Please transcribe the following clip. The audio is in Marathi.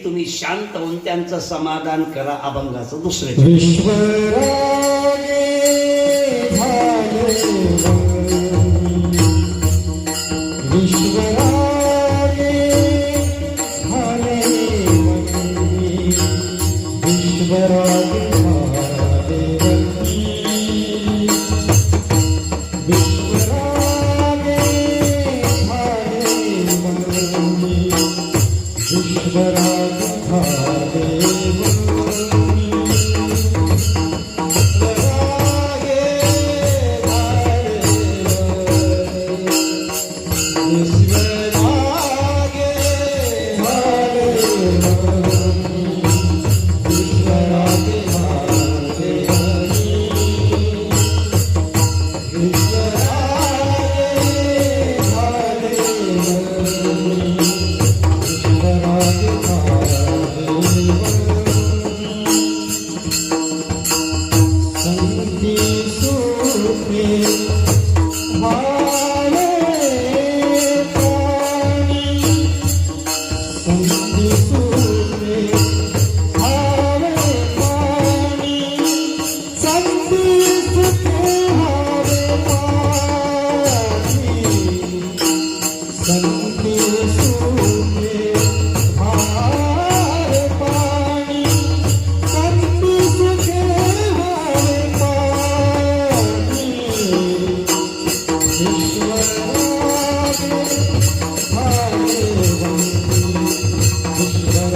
की तुम्ही शांत होऊन त्यांचं समाधान करा अभंगाचं दुसरे विश्वरा heart.